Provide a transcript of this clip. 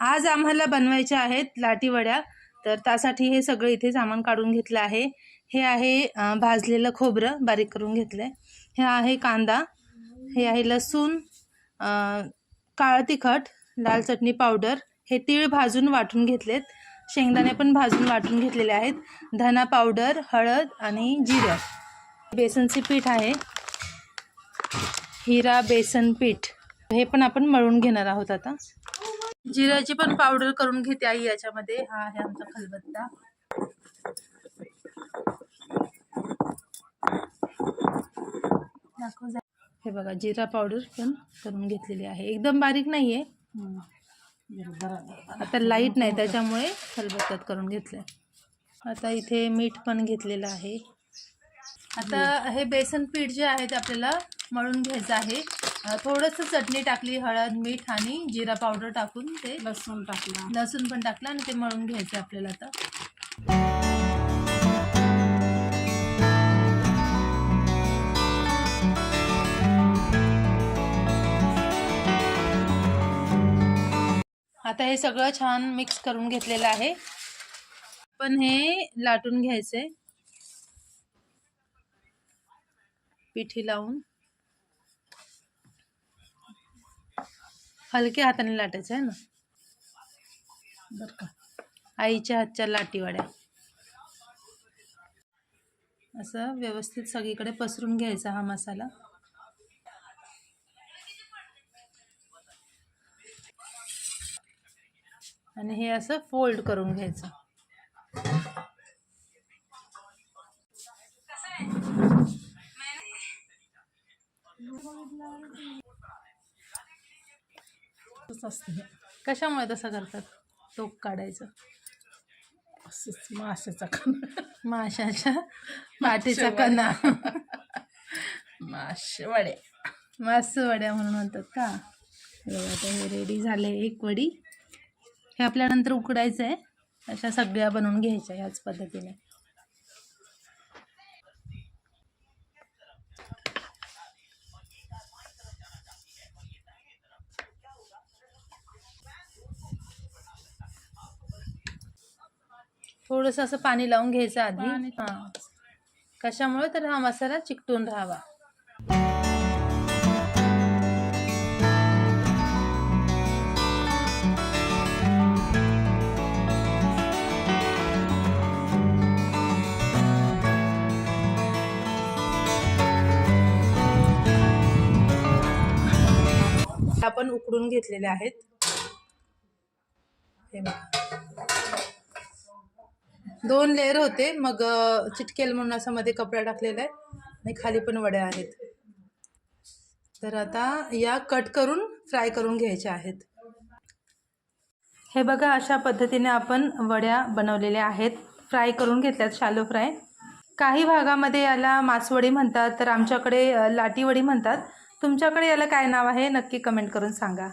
आज आम्हाला बनवायच्या आहेत लाटीवड्या. तर त्यासाठी हे सगळं इथे सामान काढून घेतलं आहे. हे आहे भाजलेलं खोबरं बारीक करून घेतलं आहे हे आहे कांदा. हे आहे लसूण अं, काळं तिखट लाल चटणी पावडर. हे तीळ भाजून वाटून घेतलेत. शेंगदाणे पण भाजून वाटून घेतलेले आहेत. धना पावडर हळद आणि जिरं. बेसनचे पीठ आहे. हिरा बेसन पीठ. हे पण आपण मळून घेणार आहोत आता. जिऱ्याची पण पावडर करून घेते आई याच्यामध्ये. हा आहे आमचा खलबत्ता. दाखव हे बघा जिरा पावडर पण करून घेतलेली आहे. एकदम बारीक नाहीये. आता लाइट नाही त्याच्यामुळे खलबत्त्यात करून घेतलंय. आता इथे मीठ पण घेतलेलं आहे. आता हे बेसन पीठ जे आहे ते आपल्याला मळून घ्यायचं आहे. थोडंसं चटणी टाकली हळद मीठ आणि जिरा पावडर टाकून ते लसूण टाकला. लसूण पण टाकलं आणि ते मळून घ्यायचं आपल्याला आता. आता हे सगळं छान मिक्स करून घेतलेलं आहे. पण हे लाटून घ्यायचंय. पिठी लावून. हलक्या हाताने लाटायचं आहे ना? बर का. आईच्या हातच्या लाटीवाड्या. असं व्यवस्थित सगळीकडे पसरून घ्यायचा हा मसाला. आणि हे असं फोल्ड करून घ्यायचं. तसंच असतं. कशामुळे तसं करतात? टोक काढायचं. असंच माशाचा खाना माशाच्या पाठीचा कणा. मासू वड्या म्हणून म्हणतात का? हे बघा आता हे रेडी झाले एक वडी. हे आपल्या नंतर उकडायचं आहे अशा सगळ्या बनवून घ्यायच्या ह्याच पद्धतीने. थोडंसं असं पाणी लावून घ्यायचं आधी. हां. कशामुळे? तर हा मसाला चिकटून राहावा. आपण उकडून घेतलेले आहेत. हे बघा. दोन लेअर होते. मग चिटकेल म्हणून असं मध्ये कपडा टाकलेला आहे आणि खाली पण वड्या आहेत. तर आता या कट करून फ्राय करून घ्यायच्या आहेत. हे बघा अशा पद्धतीने आपण वड्या बनवलेल्या आहेत. फ्राय करून घेतल्यात शालो फ्राय. काही भागामध्ये याला मासवडी म्हणतात तर आमच्याकडे लाटीवडी म्हणतात. तुमच्याकडे याला काय नाव आहे? नक्की कमेंट करून सांगा.